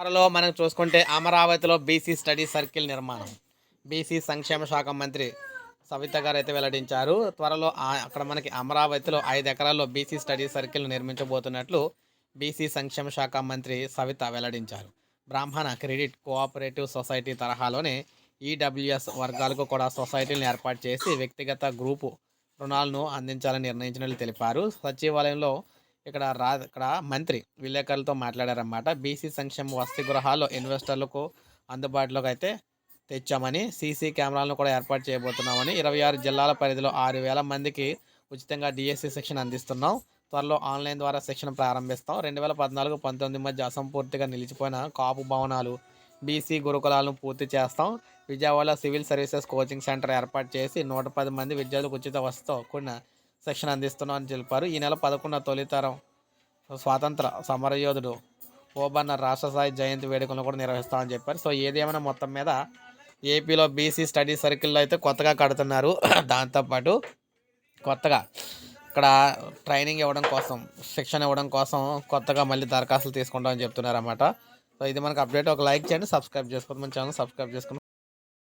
త్వరలో మనం చూసుకుంటే అమరావతిలో బీసీ స్టడీ సర్కిల్ నిర్మాణం. బీసీ సంక్షేమ శాఖ మంత్రి సవిత గారు అయితే వెల్లడించారు. త్వరలో అక్కడ మనకి అమరావతిలో ఐదు ఎకరాల్లో బీసీ స్టడీ సర్కిల్ నిర్మించబోతున్నట్లు బీసీ సంక్షేమ శాఖ మంత్రి సవిత వెల్లడించారు. బ్రాహ్మణ క్రెడిట్ కోఆపరేటివ్ సొసైటీ తరహాలోనే ఈడబ్ల్యూఎస్ వర్గాలకు కూడా సొసైటీలను ఏర్పాటు చేసి వ్యక్తిగత గ్రూపు రుణాలను అందించాలని నిర్ణయించినట్లు తెలిపారు. సచివాలయంలో ఇక్కడ రా ఇక్కడ మంత్రి విలేకరులతో మాట్లాడారన్నమాట. బీసీ సంక్షేమ వసతి గృహాల్లో ఇన్వెస్టర్లకు అందుబాటులోకి అయితే తెచ్చామని సీసీ కెమెరాలను కూడా ఏర్పాటు చేయబోతున్నామని ఇరవై ఆరు జిల్లాల పరిధిలో ఆరు వేల మందికి ఉచితంగా డిఎస్సి శిక్షణ అందిస్తున్నాం. త్వరలో ఆన్లైన్ ద్వారా శిక్షణ ప్రారంభిస్తాం. రెండు వేల పద్నాలుగు పంతొమ్మిది మధ్య అసంపూర్తిగా నిలిచిపోయిన కాపు భవనాలు బీసీ గురుకులాలను పూర్తి చేస్తాం. Vijayawada civil services coaching centre ఏర్పాటు చేసి నూట పది మంది విద్యార్థులకు ఉచిత వసతితో కూడిన శిక్షణ అందిస్తున్నాం అని తెలిపారు ఈ నెల పదకొండున తొలితరం స్వాతంత్ర సమరయోధుడు ఓబన్న రాష్ట్రస్థాయి జయంతి వేడుకలను కూడా నిర్వహిస్తామని చెప్పారు. సో ఏదేమైనా మొత్తం మీద ఏపీలో బీసీ స్టడీ సర్కిల్లో అయితే కొత్తగా కడుతున్నారు. దాంతోపాటు కొత్తగా ఇక్కడ ట్రైనింగ్ ఇవ్వడం కోసం శిక్షణ ఇవ్వడం కోసం కొత్తగా మళ్ళీ దరఖాస్తులు తీసుకుంటామని చెప్తున్నారన్నమాట. సో ఇది మనకు అప్డేట్. ఒక లైక్ చేయండి సబ్స్క్రైబ్ చేసుకోండి. మన ఛానల్ సబ్స్క్రైబ్ చేసుకుని